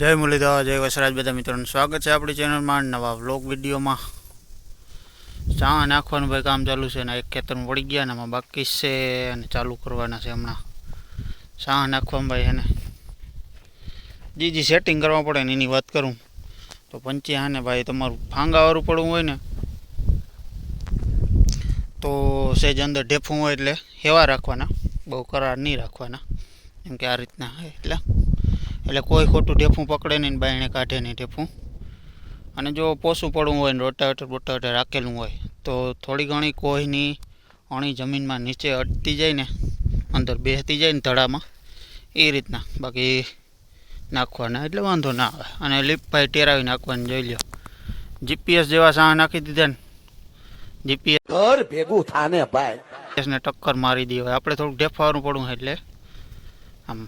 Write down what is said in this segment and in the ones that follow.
જય મુરલીધર, જય વસરાજ બધા મિત્રોનું સ્વાગત છે આપણી ચેનલમાં નવા વ્લોગ વિડીયોમાં. ચા નાખવાનું ભાઈ, કામ ચાલુ છે ને એક ખેતરમાં પડી ગયા ને આમાં બાકી છે અને ચાલુ કરવાના છે હમણાં. ચા નાખવામાં ભાઈ એને. જી જી સેટિંગ કરવા પડે ને એની વાત કરું. તો પંચી હા ને ભાઈ તમારું ફાંગાવાળું પડવું હોય ને, તો સેજ અંદર ઢેફું હોય એટલે હેવા રાખવાના. બહુ કરાર નહીં રાખવાના. એમ કે આ રીતના એટલે. એટલે કોઈ ખોટું ઢેફું પકડે નહીં બાયણે કાઢે નહીં ઢેફું. અને જો પોસું પડવું હોય ને રોટાવેટર બોટાવેટર રાખેલું હોય તો થોડી ઘણી કોઈની અણી જમીનમાં નીચે અટતી જાય ને અંદર બેસતી જાય ને તળામાં એ રીતના. બાકી નાખવાના એટલે વાંધો ના આવે. અને લીપભાઈ ટેરાવી નાખવાની જોઈ લ્યો. જીપીએસ જેવા સાહ નાખી દીધા ને. જીપીએસ ઘર ભેગું થાને ભાઈ. ને ટક્કર મારી દે હોય આપણે થોડુંક ઢેફાવાનું પડવું એટલે. આમ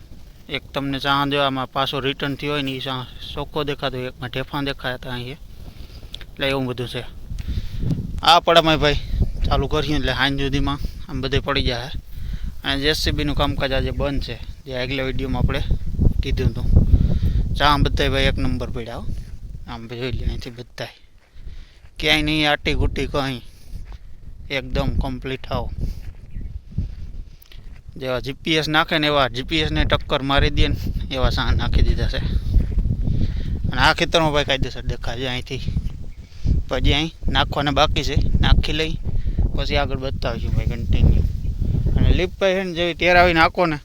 એક તમને ચા દેવામાં પાછો રિટર્ન થયો હોય ને એ ચા ચોખ્ખો દેખાતો એકમાં ઢેફા દેખાયા હતા અહીંયા. એટલે એવું બધું છે. આ પડામાં ભાઈ, ચાલુ કર્યું એટલે હાંજ સુધીમાં આમ બધે પડી જાય અને જેસીબીનું કામકાજ આજે બંધ છે. જે આગલા વિડીયોમાં આપણે કીધું હતું. ચા બધાય ભાઈ એક નંબર પડ્યા. આમ જોઈ લે અહીંથી બધા ક્યાંય નહીં આટી ગુટી કંઈ. એકદમ કમ્પ્લીટ આવો. જેવા જીપીએસ નાખે ને એવા જીપીએસને ટક્કર મારી દે ને એવા સાં નાખી દીધા છે. અને આ ખેતરમાં ભાઈ કાયદેસર દેખાય છે અહીંથી. પછી અહીં નાખવાના બાકી છે. નાખી લઈ, પછી આગળ બતાવીશું ભાઈ કન્ટિન્યુ અને લીપ ભાઈ ને જેવી ટેરાવી નાખો ને,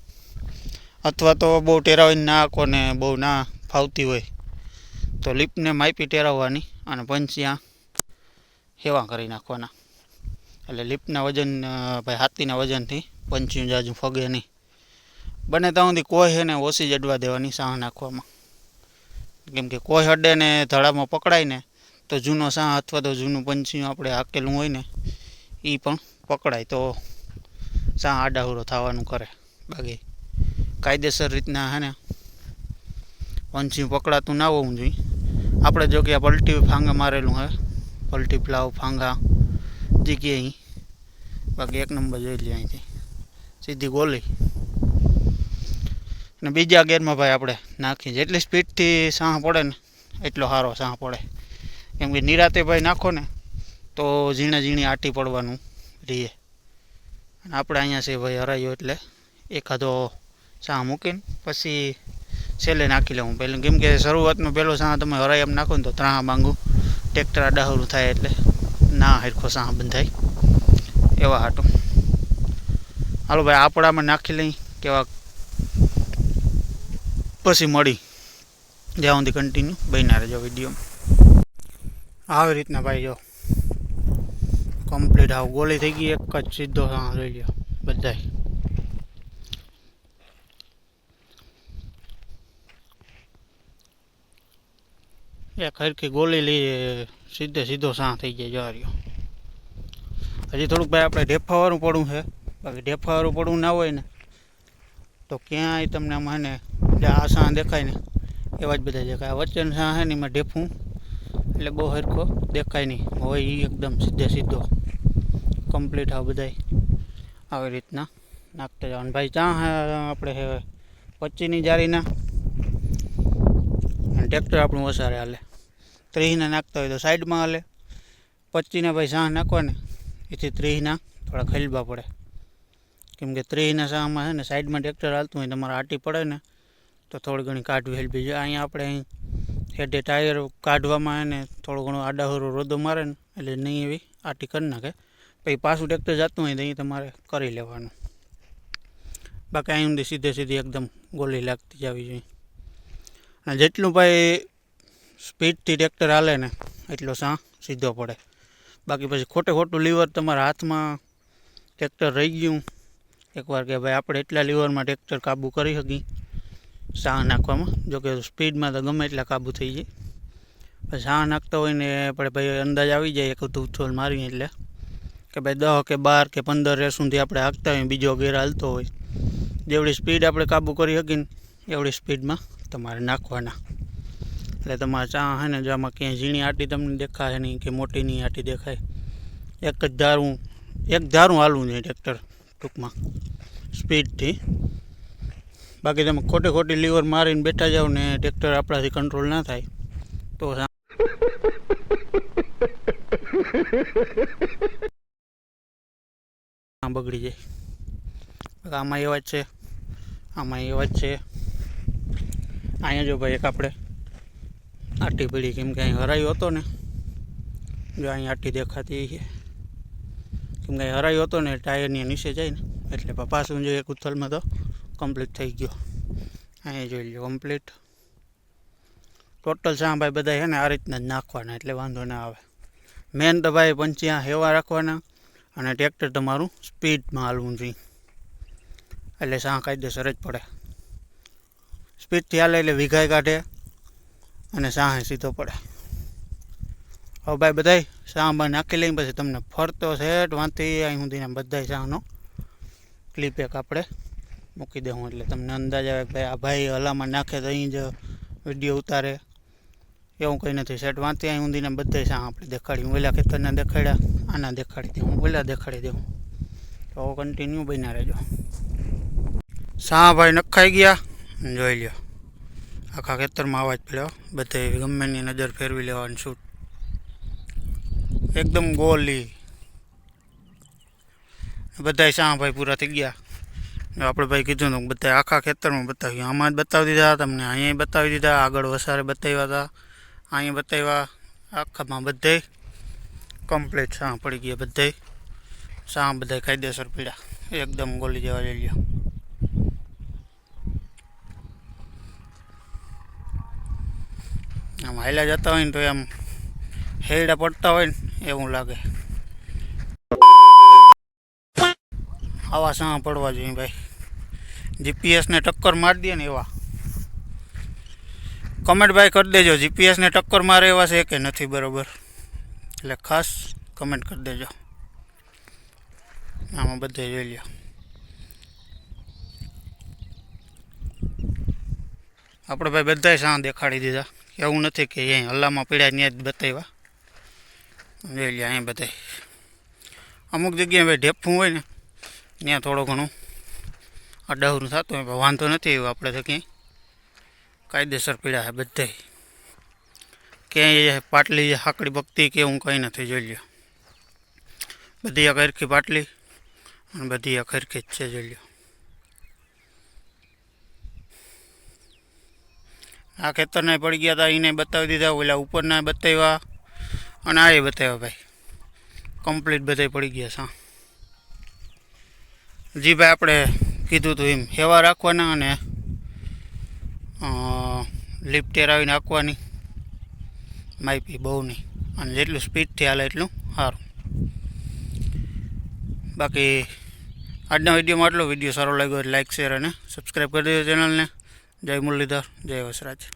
અથવા તો બહુ ટેરાવીને નાખો ને બહુ ના ફાવતી હોય, તો લીપને માપી ટેરાવવાની અને પંચ્યા હેવા કરી નાખવાના. એટલે લિફ્ટના વજન ભાઈ હાથીના વજનથી પંચ્યું જાજુ ફગે નહીં. બને ત્યાં સુધી કોઈ હે ને ઓછી જડવા દેવાની સાહ નાખવામાં. કેમ કે કોઈ અડેને ધડામાં પકડાય ને, તો જૂનો સાહ અથવા તો જૂનું પંચ્યું આપણે હાકેલું હોય ને એ પણ પકડાય. તો સાહ આડાહુરો થવાનું કરે બાકી. કાયદેસર રીતના હે ને, પંચ્યું પકડાતું ના હોવું જોઈએ. આપણે જો કે પલટી ફાંગા મારેલું હે, પલટી પ્લાવ ફાંગા. જગ્યાએ બાકી એક નંબર જોઈ લે અહીંથી. સીધી ગોલી. અને બીજા ગેરમાં ભાઈ આપણે નાખી જેટલી સ્પીડથી સાહ પડે ને, એટલો સારો સાહ પડે. કેમ કે નિરાતે ભાઈ નાખો ને, તો ઝીણે ઝીણી આટી પડવાનું રહીએ અને આપણે અહીંયા છે ભાઈ હરાયો એટલે એકાદો સાહ મૂકીને પછી છેલ્લે નાખી લઉં પહેલું કેમ કે શરૂઆતમાં પહેલો સાહ તમે હરાઈ એમ નાખો ને તો ત્રાહ માંગુ. ટ્રેક્ટર આડાહરું થાય એટલે. ના હરખો સાહ બંધાય એવા હાટું. હાલો ભાઈ, આપણામાં નાખી લઈ, કેવા પછી મળી. જ્યાં સુધી કન્ટિન્યુ બન્યા રહેજો વિડીયોમાં આવી રીતના ભાઈ જો કમ્પ્લીટ આવું. ગોળી થઈ ગઈ, એક જ સીધો, હા લઈ લ્યો, બધાય. એક હરખી ગોળી લઈ સીધે સીધો સાં થઈ જાય જવાર્યો હજી થોડુંક ભાઈ આપણે ઢેફાવાળું પડવું છે. બાકી ઢેફાવાળું પડવું ના હોય ને, તો ક્યાંય તમને આમાં હે ને આ સાં દેખાય ને, એવા જ બધા દેખાય. આ વચ્ચેનો સાં છે ને, એમાં ઢેફું, એટલે બહુ હરખો દેખાય નહીં. હોય એ એકદમ સીધે સીધો કમ્પ્લીટ આ બધાય આવી રીતના નાખતા જવાનું. ભાઈ ચા આપણે વચ્ચેની જારીના ટ્રેક્ટર આપણું વસારે હાલે. ત્રીસના નાખતા હોય તો સાઈડમાં હાલે. પચીના ભાઈ સાહ નાખવાને. એથી ત્રીસના થોડા ખલબા પડે. કેમ કે ત્રીસના સાહમાં છે ને સાઈડમાં ટ્રેક્ટર હાલતું હોય તમારે આટી પડે ને તો થોડી ઘણી કાઢવી હેલ્પી જોઈએ અહીંયા આપણે અહીં હેડે ટાયર કાઢવામાં એને થોડો ઘણો આડાહરો રોદો મારે ને એટલે નહીં એવી આટી કરી નાખે. પછી પાછું ટ્રેક્ટર જતું હોય તો અહીં તમારે કરી લેવાનું. બાકી અહીં સુધી સીધે સીધી એકદમ ગોલી લાગતી જવી જોઈએ અને જેટલું ભાઈ સ્પીડથી ટ્રેક્ટર હાલે ને, એટલો સાં, સીધો પડે. બાકી પછી ખોટે ખોટું લીવર તમારા હાથમાં ટ્રેક્ટર રહી ગયું. એકવાર કે ભાઈ આપણે એટલા લીવરમાં ટ્રેક્ટર કાબૂ કરી શકી સાહ નાખવામાં જોકે સ્પીડમાં તો ગમે એટલા કાબૂ થઈ જાય. પછી સાહ નાખતા હોય ને આપણે ભાઈ અંદાજ આવી જાય એક ઉછોલ મારીએ એટલે. કે ભાઈ દસ કે બાર કે પંદર રેસ સુધી આપણે હાંકતા હોય બીજો ગેર હાલતો હોય. જેવડી સ્પીડ આપણે કાબૂ કરી શકીએ ને, એવડી સ્પીડમાં તમારે નાખવાના. એટલે તમારે ચા હે ને જો આમાં ક્યાંય ઝીણી આટી તમને દેખાય નહીં કે મોટી નહીં આટી દેખાય. એક જ ધારું, એક ધારું હાલવું જોઈએ ટ્રેક્ટર ટૂંકમાં, સ્પીડથી. બાકી તમે ખોટી ખોટી લીવર મારીને બેઠા જાઓ ને ટ્રેક્ટર આપણાથી કંટ્રોલ ના થાય, તો બગડી જાય. આમાં એવા જ છે, આમાં એવા જ છે. અહીંયા જો ભાઈ એક આપણે આટી પડી કેમ કે અહીં હરાયો હતો ને. જો અહીં આટી દેખાતી છે. કેમ કે અહીં હરાયો હતો ને ટાયરની નીચે જાય ને, એટલે પાછું જો એક ઉથલમાં તો કમ્પ્લીટ થઈ ગયો. અહીંયા જોઈ લો કમ્પ્લીટ ટોટલ શા ભાઈ બધા છે ને આ રીતના જ નાખવાના, એટલે વાંધો ના આવે. મેન તો ભાઈ પંચિયા હેવા રાખવાના અને ટ્રેક્ટર તમારું સ્પીડમાં હાલવું જોઈએ. એટલે શા કાયદેસર જ પડે. સ્પીડથી હાલે એટલે વિઘાઈ કાઢે. અને સાહે સીધો પડે. હવે ભાઈ, બધાય સાંભા નાખી લઈને પછી તમને ફરતો સેટ વાંથી અહીં સુધીના બધાય સાહનો ક્લિપ એક આપણે મૂકી દઉં એટલે તમને અંદાજ આવે કે ભાઈ, આ ભાઈ હલામાં નાખે તો અહીં જ વીડિયો ઉતારે. એવું કંઈ નથી. સેટ વાંચી અહીં સુધીને બધા સાહ આપણે દેખાડ્યું ઓલા ખેતરના દેખાડ્યા, આના દેખાડી દઉં. ઓલા દેખાડી દઉં. તો કન્ટિન્યુ બન્યા રહેજો. સાહ ભાઈ નખાઈ ગયા. જોઈ લ્યો. આખા ખેતરમાં અવાજ પડ્યો. બધે ગમે એની નજર ફેરવી લેવાની શૂટ એકદમ ગોલી. બધાય શા ભાઈ પૂરા થઈ ગયા. ને આપણે ભાઈ કીધું હતું કે બધા આખા ખેતરમાં બતાવ્યું. આમાં જ બતાવી દીધા, તમને અહીંયા બતાવી દીધા, આગળ વસારે બતાવ્યા હતા અહીંયા બતાવ્યા. આખામાં બધે કમ્પ્લીટ શા પડી ગયા બધે શા બધા કાયદેસર પીડ્યા. એકદમ ગોલી જેવા લઈ લ્યો. આમ હાલ્યા જતા હોય ને તો એમ હેડા પડતા હોય ને એવું લાગે. આવા સાં પડવા જોઈએ ભાઈ. જીપીએસને ટક્કર મારી દે ને એવા. કમેન્ટ ભાઈ કરી દેજો જીપીએસને ટક્કર મારે એવા છે કે નથી બરોબર? એટલે ખાસ કમેન્ટ કરી દેજો. આમાં બધે જોઈ લ્યો. આપણે ભાઈ બધાય સાં દેખાડી દીધા. એવું નથી કે અહીં હલ્લામાં પીડ્યા ત્યાં જ બતાવ્યા. જોઈ લે અહીં બધાય અમુક જગ્યાએ ભાઈ ઢેફું હોય ને, ત્યાં થોડું ઘણું અડાવરું થતું હોય વાંધો નથી એવું આપણે તો ક્યાંય. કાયદેસર પીડા છે બધાય. ક્યાંય પાટલી હાકડી બગતી કે હું કંઈ નથી, જોઈ લ્યો. બધી ખરખી પાટલી અને બધી ખરખી જ છે, જોઈ લ્યો. આ ખેતરના પડી ગયા હતા એને બતાવી દીધા, ઓલા ઉપરના બતાવ્યા. અને આ એ બતાવ્યા ભાઈ. કમ્પ્લીટ બધા પડી ગયા છે જી ભાઈ, આપણે કીધું હતું એમ, હેવા રાખવાના અને લિફ્ટ આવીને નાખવાની માઇપી બહુ નહીં. અને જેટલું સ્પીડથી હાલે એટલું સારું. બાકી, આજના વિડીયોમાં આટલો. વીડિયો સારો લાગ્યો લાઇક શેર અને સબસ્ક્રાઈબ કરી દેજો ચેનલને જય મુરલીધર જય વસરાજ.